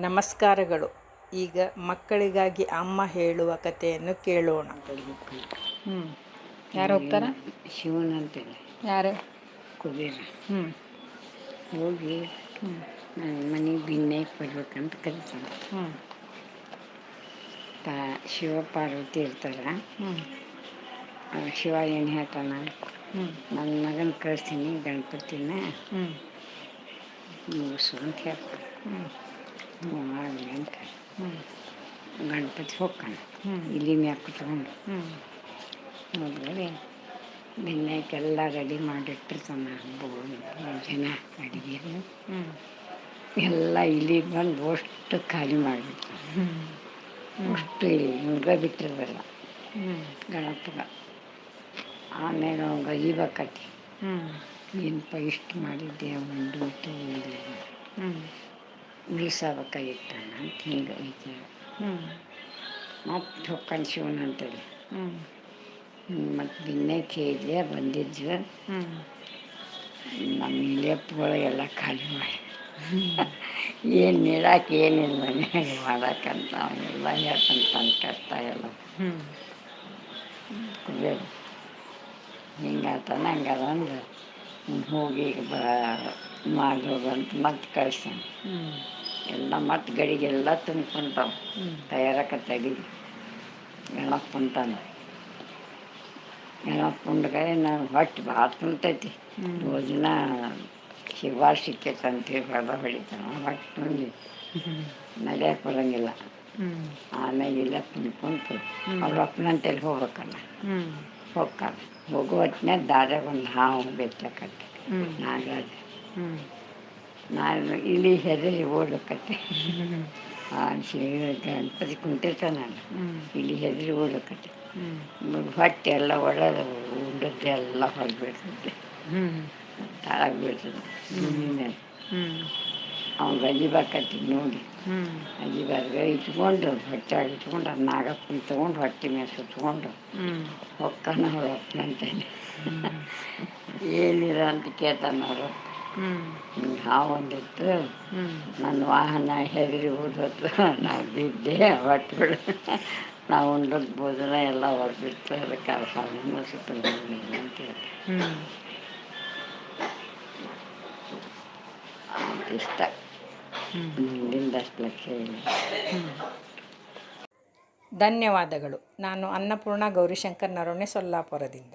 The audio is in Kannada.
ನಮಸ್ಕಾರಗಳು. ಈಗ ಮಕ್ಕಳಿಗಾಗಿ ಅಮ್ಮ ಹೇಳುವ ಕಥೆಯನ್ನು ಕೇಳೋಣ. ಹ್ಞೂ ಯಾರು ಹೋಗ್ತಾರ? ಶಿವನ್ ಅಂತೇಳಿ. ಯಾರು? ಕುಬೇರ. ಹ್ಞೂ ಹೋಗಿ ಹ್ಞೂ ನನ್ನ ಮನೆಗೆ ಭಿನ್ನಾಗಿ ಬರ್ಬೇಕಂತ ಕರಿತಾನೆ. ಹ್ಞೂ ತಾ ಶಿವ ಪಾರ್ವತಿ ಇರ್ತಾರ. ಹ್ಞೂ ಶಿವ ಏನು ಹೇಳ್ತಾನ? ಹ್ಞೂ ನನ್ನ ಮಗನ ಕಳಿಸ್ತೀನಿ ಗಣಪತಿನ ಹ್ಞೂ ಮುಗಿಸು ಅಂತ ಹೇಳ್ತಾನೆ. ಹ್ಞೂ ಹ್ಞೂ ಆಗಲಿ ಅಂತ ಹ್ಞೂ ಗಣಪತಿ ಹೋಗ್ತಾನೆ ಹ್ಞೂ ಇಲ್ಲಿ ಮ್ಯಾಗ ಕುತ್ಕೊಂಡು. ಹ್ಞೂ ಹೋದ್ಮೇಲೆ ಭಿನ್ನಾಕೆಲ್ಲ ರೆಡಿ ಮಾಡಿಟ್ಟಿರ್ತಾನೆ ಜನ ಅಡುಗೆ ಹ್ಞೂ ಎಲ್ಲ ಇಲ್ಲಿ ಬಂದು ಅಷ್ಟು ಖಾಲಿ ಮಾಡಿಬಿಡ್ತಾನೆ ಹ್ಞೂ ಅಷ್ಟು ಇಲ್ಲಿ ಮುಗ ಬಿಟ್ಟಿರಲ್ಲ ಹ್ಞೂ ಗಣಪಗ. ಆಮೇಲೆ ಅವ್ನು ಕಟ್ಟಿ. ಹ್ಞೂ ಏನಪ್ಪ ಇಷ್ಟು ಮಾಡಿದ್ದೆ ಉಂಡು ಇಟ್ಟು ಇಟ್ಟ ಉಳಿಸಬೇಕಾಗಿತ್ತ ಅಂತ ಹಿಂಗೆ ಐತೆ ಹ್ಞೂ ಮತ್ತೆ ಹೊಕ್ಕನ್ ಶಿವನ ಅಂತೇಳಿ. ಹ್ಞೂ ಮತ್ತು ಬಿನ್ನೆ ಕೇಳಿದೆ ಬಂದಿದ್ವಿ. ನಮ್ಮ ಇಲೆಪ್ಪಗಳು ಎಲ್ಲ ಖಾಲಿ ಮಾಡಿ. ಏನು ನೀಡಕ್ಕೆ ಏನಿಲ್ಲ ಮನ್ಯಾಗ ಮಾಡಕ್ಕಂತ ಅವನ್ನೆಲ್ಲ ಹೇಳ್ತಾನೆ ತನ್ನ ಕಷ್ಟ ಎಲ್ಲ. ಕುಬೇರ ಹಿಂಗಾತನ ಹಂಗದ ಅಂದ್ರೆ ಹೋಗಿ ಬ ಮಾಡೋದಂತ ಮತ್ತೆ ಕಳ್ಸಾನೆ ಹ್ಞೂ ಎಲ್ಲ ಮತ್ತು ಗಡಿಗೆಲ್ಲ ತುಂಬ್ಕೊಂತಾವ ಹ್ಞೂ ತಯಾರಕತ್ತೆ ಅಡಿಗೆ ಗಣಪ ಕುಂತಾನ ಗಣಪ ಉಂಡ್ಗಡೆ ನಾನು ಹೊಟ್ಟೆ ಭಾಳ ತುಂಬ್ತೈತಿ ಭೋಜನ ಶಿವ ಸಿಕ್ಕೈತೆ ಅಂತೇಳಿ ಹೊಡೆದ ಹೊಡಿತಾನೆ ಹೊಟ್ಟೆ ತುಂಬಿ ನಡೆಯಕ್ಕೆ ಬರೋಂಗಿಲ್ಲ. ಆಮೇಲೆ ಇಲ್ಲ ತುಂಬ್ಕೊಂತು. ಅವ್ರ ಅಪ್ಪನಂತೇಳಿ ಹೋಗ್ಬೇಕಲ್ಲ. ಹೋಗ್ಕಲ್ಲ ಹೋಗುವ ಹೋಗೋ ಹೊತ್ತಿನಾಗ ದಾರ್ಯಾಗ ಒಂದು ಹಾವು ಬೆತ್ತಕತ್ತೆ ಹ್ಞೂ ನಾಗರಾಜ. ನಾನು ಇಲ್ಲಿ ಹೆದರಿ ಓಡಕತ್ತೆ ಆ ಗಣಪತಿ ಕುಂತಿರ್ತಾನಲ್ಲ ಇಲಿ ಹೆದರಿ ಓಡಕತ್ತೆ ಹೊಟ್ಟೆ ಎಲ್ಲ ಒಡೆದು ಉಂಡದ್ದು ಎಲ್ಲ ಹೊರಗೆ ಬೀಳ್ತದೆ ಹ್ಞೂ ತಾಳಾಗ ಬೀಳ್ತದೆ ಮೇಲೆ ಅವ್ನು ಗಜಿಬೇಕತ್ತಿ ನೋಡಿ ಹ್ಞೂ ಅಜಿಬಾರ್ಗ ಇಟ್ಕೊಂಡು ಹೊಟ್ಟೆ ಇಟ್ಕೊಂಡು ನಾಗಪ್ಪನ ತಗೊಂಡು ಹೊಟ್ಟೆ ಮೇಲೆ ಸುತ್ಕೊಂಡು ಹೊಕ್ಕನ ಅವ್ರ ಅಪ್ಪನಂತಾನೆ ಏನಿರ ಅಂತ ಕೇಳ್ತಾನ ಅವರು ಹ್ಞೂ ಹಾವು ಒಂದಿತ್ತು ನನ್ನ ವಾಹನ ಹೆದರಿ ಓದೋದು ನಾವು ಬಿದ್ದೆ ಹೊಟ್ಟು ಬಿಡು ನಾವು ಉಂಡದ್ದು ಭೋಜನ ಎಲ್ಲ ಹೊರಬಿಟ್ಟು ಅದಕ್ಕೆ ಆ ಸಾವಿನ ಸುತ್ತ ಅಂತ ಇಷ್ಟ. ಮುಂದಿಂದ ಅಷ್ಟು ಲಕ್ಷ ಇಲ್ಲ ಧನ್ಯವಾದಗಳು. ನಾನು ಅನ್ನಪೂರ್ಣ ಗೌರಿಶಂಕರ್ ನರೋಣೆ ಸೊಲ್ಲಾಪುರದಿಂದ.